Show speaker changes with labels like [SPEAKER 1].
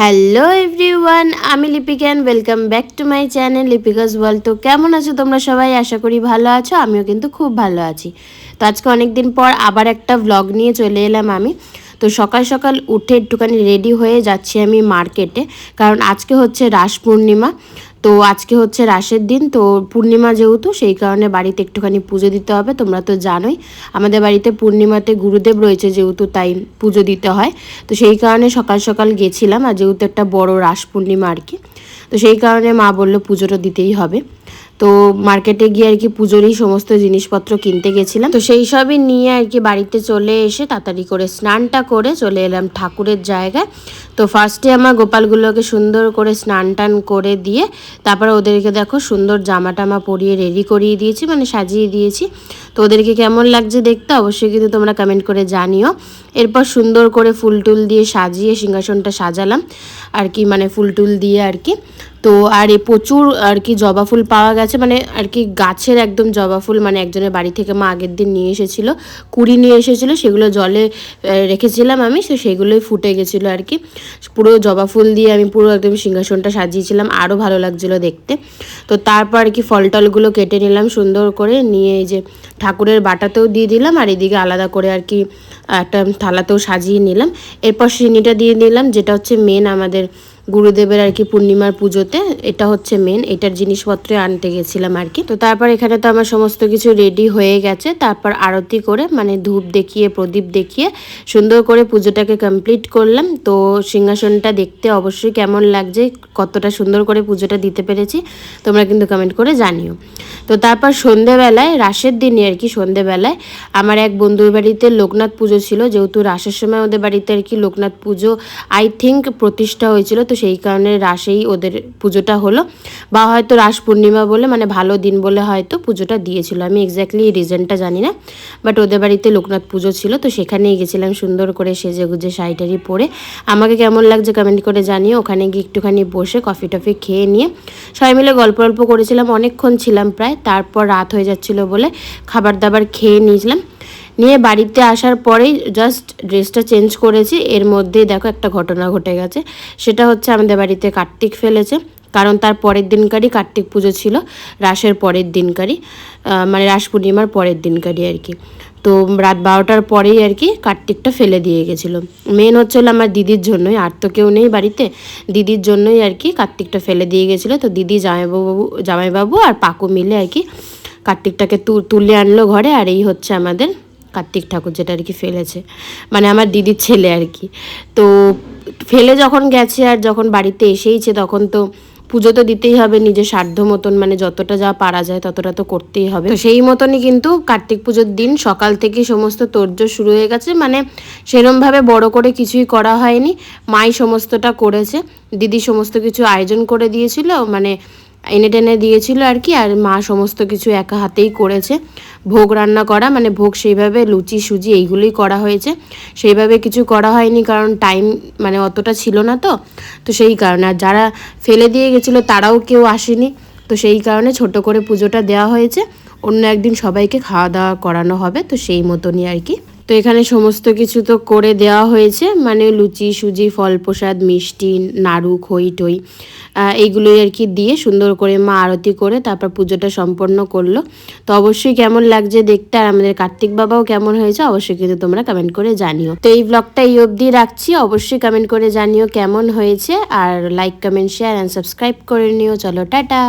[SPEAKER 1] Hello everyone আমি Lipika welcome back to my channel Lipika's world তো কেমন আছো তোমরা সবাই? আশা করি ভালো আছো, আমিও কিন্তু খুব ভালো আছি। তো আজকে অনেক দিন পর আবার একটা ভ্লগ নিয়ে চলে এলাম আমি। তো সকাল সকাল উঠে একটুখানি রেডি হয়ে যাচ্ছি আমি মার্কেটে কারণ আজকে হচ্ছে রাস পূর্ণিমা, তো আজকে হচ্ছে রাসের দিন, তো পূর্ণিমা যেহেতু সেই কারণে বাড়িতে একটুখানি পুজো দিতে হবে, তোমরা তো জানোই। আমাদের বাড়িতে পূর্ণিমাতে গুরুদেব রয়েছে যেহেতু তাই পুজো দিতে হয়। তো সেই কারণে সকাল সকাল গেছিলাম, আর যেহেতু একটা বড় রাস পূর্ণিমা আর কি, তো সেই কারণে মা বলল পুজোটা দিতেই হবে। তো মার্কেটে গিয়ে আর কি পুজোরই সমস্ত জিনিসপত্র কিনতে গেছিলাম। তো সেই সবই নিয়ে আর কি বাড়িতে চলে এসে তাড়াতাড়ি করে স্নানটা করে চলে এলাম ঠাকুরের জায়গায়। তো ফার্স্টে আমার গোপালগুলোকে সুন্দর করে স্নান টান করে দিয়ে তারপরে ওদেরকে দেখো সুন্দর জামা টামা পরিয়ে রেডি করিয়ে দিয়েছি মানে সাজিয়ে দিয়েছি। তো ওদেরকে কেমন লাগছে দেখতে অবশ্যই কিন্তু তোমরা কমেন্ট করে জানিও। এরপর সুন্দর করে ফুল টুল দিয়ে সাজিয়ে সিংহাসনটা সাজালাম। আর কি মানে ফুল টুল দিয়ে আর কি। তো আর এ প্রচুর আর কি জবা ফুল পাওয়া গেছে। মানে আর কি গাছের একদম জবা ফুল মানে একজনের বাড়ি থেকে মা আগের দিন নিয়ে এসেছিল, কুড়ি নিয়ে এসেছিল, সেগুলো জলে রেখেছিলাম আমি তো সেগুলোই ফুটে গেছিল আর কি। পুরো জবা ফুল দিয়ে আমি পুরো একদম সিংহাসনটা সাজিয়েছিলাম আরও ভালো লাগছিল দেখতে। তো তারপর আর কি ফল টলগুলো কেটে নিলাম, সুন্দর করে নিয়ে এই যে ঠাকুরের বাটাতেও দিয়ে দিলাম, আর এদিকে আলাদা করে আর কি একটা থালাতেও সাজিয়ে নিলাম। এরপর সিনিটা দিয়ে নিলাম যেটা হচ্ছে মেন আমাদের গুরুদেবের আর কি পূর্ণিমার পুজোতে, এটা হচ্ছে মেন এটার জিনিসপত্র আনতে গেছিলাম আর কি। তো তারপর এখানে তো আমার সমস্ত কিছু রেডি হয়ে গেছে, তারপর আরতি করে মানে ধূপ দেখিয়ে, প্রদীপ দেখিয়ে, সুন্দর করে পুজোটাকে কমপ্লিট করলাম। তো সিংহাসনটা দেখতে অবশ্যই কেমন লাগছে, কতটা সুন্দর করে পুজোটা দিতে পেরেছি, তোমরা কিন্তু কমেন্ট করে জানিও। তো তারপর সন্ধেবেলায়, রাসের দিনে আর কি সন্ধেবেলায়, আমার এক বন্ধুর বাড়িতে লোকনাথ পুজো ছিল, যেহেতু রাসের সময় ওদের বাড়িতে আর কি লোকনাথ পুজো আই থিঙ্ক প্রতিষ্ঠা হয়েছিল, তো সেই কারণে রাসেই ওদের পুজোটা হলো। বা হয়তো রাস পূর্ণিমা বলে মানে ভালো দিন বলে হয়তো পুজোটা দিয়েছিল। আমি এক্স্যাক্টলি রিজনটা জানি না। বাট ওদের বাড়িতে লোকনাথ পুজো ছিল, তো সেখানেই গেছিলাম সুন্দর করে সেজে গুজে শাড়ি টাড়ি পরে। আমাকে কেমন লাগছে কমেন্ট করে জানিয়ে ওখানে গিয়ে একটুখানি বসে কফি টফি খেয়ে নিয়ে সবাই মিলে গল্প গল্প করেছিলাম। অনেকক্ষণ ছিলাম প্রায়। তারপর রাত হয়ে যাচ্ছিল বলে খাবার দাবার খেয়ে নিয়েছিলাম। নিয়ে বাড়িতে আসার পরেই জাস্ট ড্রেসটা চেঞ্জ করেছি। এর মধ্যেই দেখো একটা ঘটনা ঘটে গেছে। সেটা হচ্ছে আমাদের বাড়িতে কার্তিক ফেলেছে। কারণ তার পরের দিনকারই কার্তিক পুজো ছিল, রাসের পরের দিনকারই মানে রাস পূর্ণিমার পরের দিনকারই আর কি। তো রাত বারোটার পরেই আর কি কার্তিকটা ফেলে দিয়ে গেছিল। মেন হচ্ছে হলো আমার দিদির জন্যই, আর তো কেউ নেই বাড়িতে। দিদির জন্যই আর কি কার্তিকটা ফেলে দিয়ে গেছিল। তো দিদি, জামাইবাবু জামাইবাবু আর পাকু মিলে আর কি কার্তিকটাকে তুলে আনলো ঘরে। আর এই হচ্ছে আমাদের কার্তিক ঠাকুর যেটা আর কি ফেলেছে। মানে আমার দিদির ছেলে আর কি। তো ফেলে যখন গেছে আর যখন বাড়িতে এসেইছে তখন তো পুজো তো দিতেই হবে নিজের সাধ্য মতন মানে যতটা যা পারা যায় ততটা তো করতেই হবে। তো সেই মতনই কিন্তু কার্তিক পুজোর দিন সকাল থেকে সমস্ত তোড়জোড় শুরু হয়ে গেছে মানে সেরমভাবে বড় করে কিছুই করা হয়নি। মাই সমস্তটা করেছে, দিদি সমস্ত কিছু আয়োজন করে দিয়েছিল মানে এনে টেনে দিয়েছিল আর কি, আর মা সমস্ত কিছু একা হাতেই করেছে। ভোগ রান্না করা মানে ভোগ সেইভাবে লুচি, সুজি এইগুলোই করা হয়েছে। সেইভাবে কিছু করা হয়নি কারণ টাইম মানে অতটা ছিল না তো তো সেই কারণে। আর যারা ফেলে দিয়ে গেছিল তারাও কেউ আসেনি, তো সেই কারণে ছোট করে পুজোটা দেওয়া হয়েছে। অন্য একদিন সবাইকে খাওয়া দাওয়া করানো হবে, তো সেই মতনই আর কি। তো এখানে সমস্ত কিছু তো করে দেওয়া হয়েছে মানে লুচি, সুজি ফল প্রসাদ মিষ্টি, নাড়ু, খই, টই এইগুলোই আর কি দিয়ে সুন্দর করে মা আরতি করে তারপর পুজোটা সম্পন্ন করল। তো অবশ্যই কেমন লাগছে দেখতে আর আমাদের কার্তিক বাবাও কেমন হয়েছে অবশ্যই কিন্তু তোমরা কমেন্ট করে জানিও। তো এই ব্লগটা এই অবধি রাখছি, অবশ্যই কমেন্ট করে জানিও কেমন হয়েছে আর like comment share and subscribe করে নিও। চলো, টাটা!